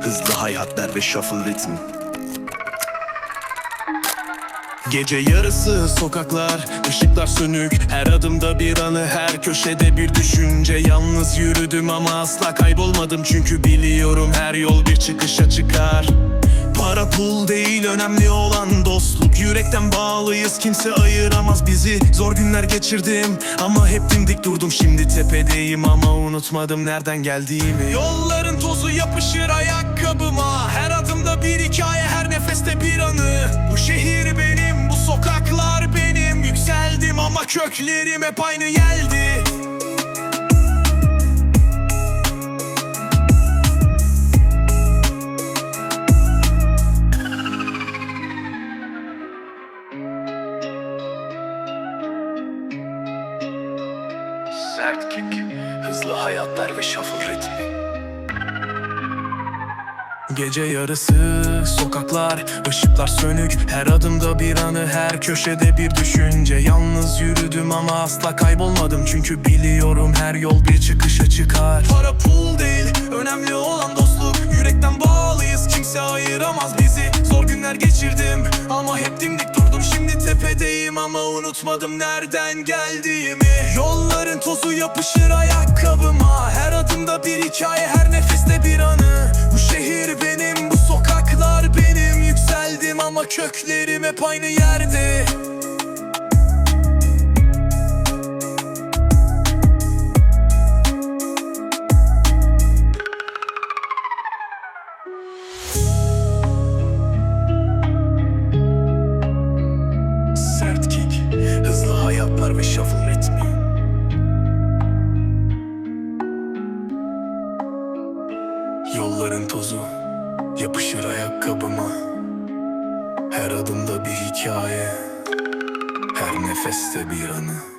Hızlı hayatlar ve shuffle ritmi Gece yarısı sokaklar, ışıklar sönük. Her adımda bir anı, her köşede bir düşünce. Yalnız yürüdüm ama asla kaybolmadım. Çünkü biliyorum her yol bir çıkışa çıkar. Para pul değil önemli olan dostluk. Yürekten bağlıyız kimse ayıramaz bizi. Zor günler geçirdim ama hep dimdik durdum. Şimdi tepedeyim ama unutmadım nereden geldiğimi. Yolların tozu yapışır ayakkabıma. Her adımda bir hikaye her nefeste bir anı. Bu şehir benim bu sokaklar benim. Yükseldim ama köklerim hep aynı geldi Sert kick, hızlı hayatlar ve shuffle ritmi Gece yarısı sokaklar, ışıklar sönük. Her adımda bir anı, her köşede bir düşünce. Yalnız yürüdüm ama asla kaybolmadım. Çünkü biliyorum her yol bir çıkışa çıkar. Para pul değil, önemli olan dostluk. Yürekten bağlıyız, kimse ayıramaz bizi. Zor günler geçirdim ama hep dimdik durdum. Şimdi tepedeyim ama unutmadım nereden geldiğimi. Yolların tozu yapışır ayakkabıma. Her adımda bir hikaye, her nefeste bir anı Bu şehir benim, bu sokaklar benim. Yükseldim ama köklerim hep aynı yerde. Sert kick, hızlı hayatlar ve shuffle ritmi Yolların tozu yapışır ayakkabıma. Her adımda bir hikaye Her nefeste bir anı